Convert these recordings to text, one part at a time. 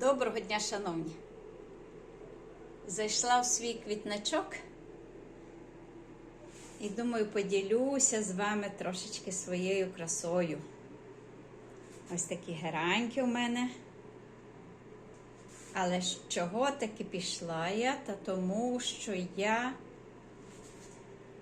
Доброго дня, шановні. Зайшла в свій квітничок і думаю, поділюся з вами трошечки своєю красою. Ось такі гераньки у мене. Але ж чого таки пішла я? Та тому, що я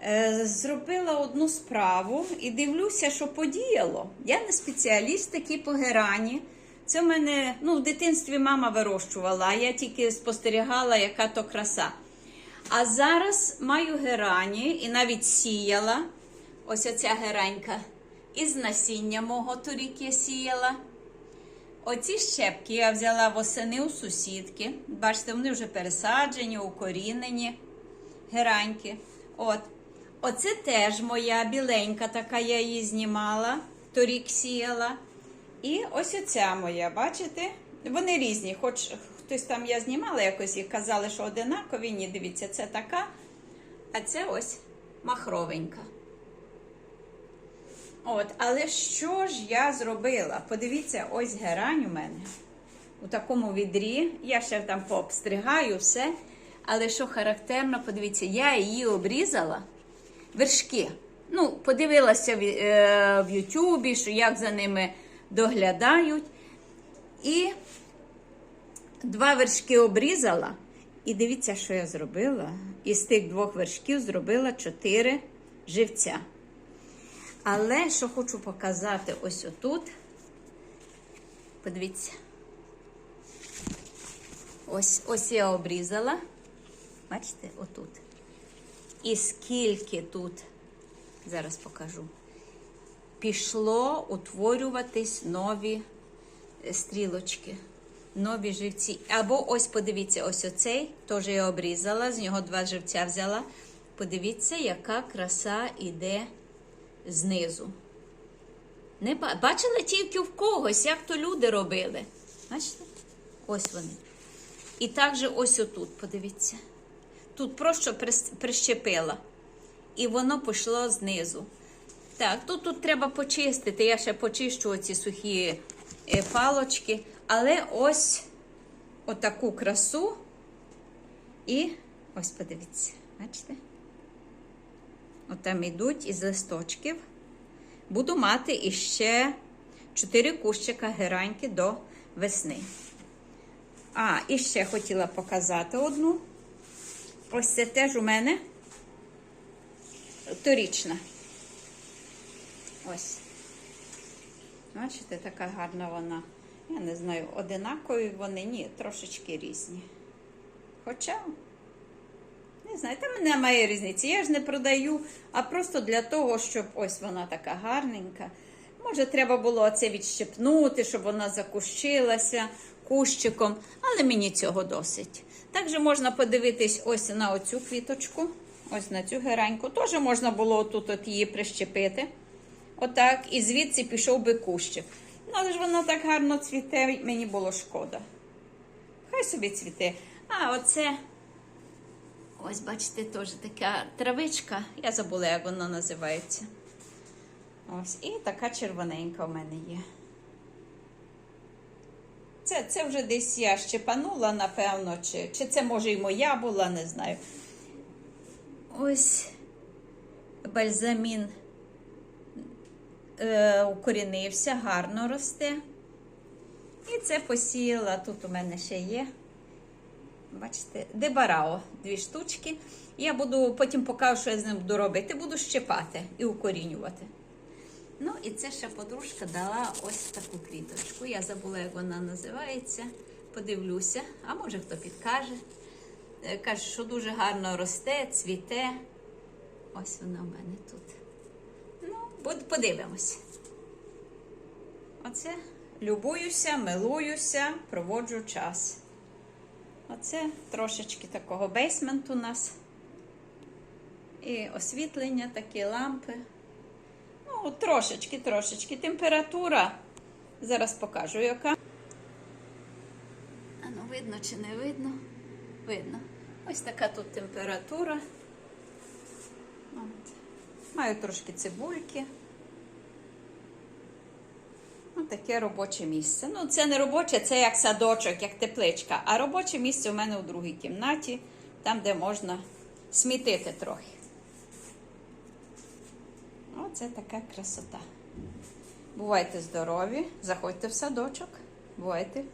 е, зробила одну справу і дивлюся, що подіяло. Я не спеціаліст такий по герані. Це в мене ну, в дитинстві мама вирощувала, а я тільки спостерігала, яка то краса. А зараз маю герані і навіть сіяла. Ось оця геранька. Із насіння мого торік я сіяла. Оці щепки я взяла восени у сусідки. Бачите, вони вже пересаджені, укорінені гераньки. От. Оце теж моя біленька, така я її знімала, торік сіяла. І ось оця моя, бачите? Вони різні. Хоч хтось там я знімала якось і казали, що одинакові. Ні, дивіться, це така. А це ось махровенька. От, але що ж я зробила? Подивіться, ось герань у мене. У такому відрі. Я ще там пообстригаю все. Але що характерно, подивіться, я її обрізала вершки. Ну, подивилася в, е, Ютубі, що як за ними доглядають. І два вершки обрізала. І дивіться, що я зробила. Із тих двох вершків зробила чотири живця. Але що хочу показати ось отут. Подивіться. Ось ось я обрізала. Бачите, отут. І скільки тут, зараз покажу, пішло утворюватись нові е, стрілочки, нові живці. Або ось подивіться, ось оцей, теж я обрізала, з нього два живця взяла. Подивіться, яка краса іде знизу. Не Бачили тільки в когось, як то люди робили. Бачите? Ось вони. І також ось отут, подивіться. Тут просто прищепила. І воно пішло знизу. Так, тут, тут треба почистити. Я ще почищу оці сухі е, палочки. Але ось отаку красу. І ось подивіться, бачите? Отам йдуть із листочків. Буду мати іще 4 кущика гераньки до весни. А, і ще хотіла показати одну. Ось це теж у мене торічна. Ось. Бачите, така гарна вона. Я не знаю, одинакові вони, ні, трошечки різні. Хоча, не знаю, там немає різниці. Я ж не продаю, а просто для того, щоб ось вона така гарненька. Може, треба було це відщепнути, щоб вона закущилася кущиком, але мені цього досить. Також можна подивитись ось на оцю квіточку, ось на цю гераньку. Теж можна було тут от її прищепити. Отак, і звідси пішов би кущик. Ну, але ж вона так гарно цвіте, мені було шкода. Хай собі цвіте. А оце, ось, бачите, теж така травичка. Я забула, як вона називається. Ось, і така червоненька в мене є. Це, це вже десь я щепанула, напевно, чи, чи це може і моя була, не знаю. Ось бальзамін укорінився, гарно росте. І це посіяла. Тут у мене ще є. Бачите, дебарао, дві штучки. Я буду потім покажу, що я з ним буду робити. Буду щепати і укорінювати. Ну, і це ще подружка дала ось таку квіточку. Я забула, як вона називається. Подивлюся, а може хто підкаже. Е, Каже, що дуже гарно росте, цвіте. Ось вона в мене тут. Подивимось. Оце любуюся, милуюся, проводжу час. Оце трошечки такого бейсменту у нас. І освітлення, такі лампи. Ну, трошечки, трошечки. Температура. Зараз покажу, яка. А ну, видно чи не видно? Видно. Ось така тут температура. От. Маю трошки цибульки. От таке робоче місце. Ну, це не робоче, це як садочок, як тепличка. А робоче місце у мене у другій кімнаті, там, де можна смітити трохи. Оце така красота. Бувайте здорові, заходьте в садочок. Бувайте.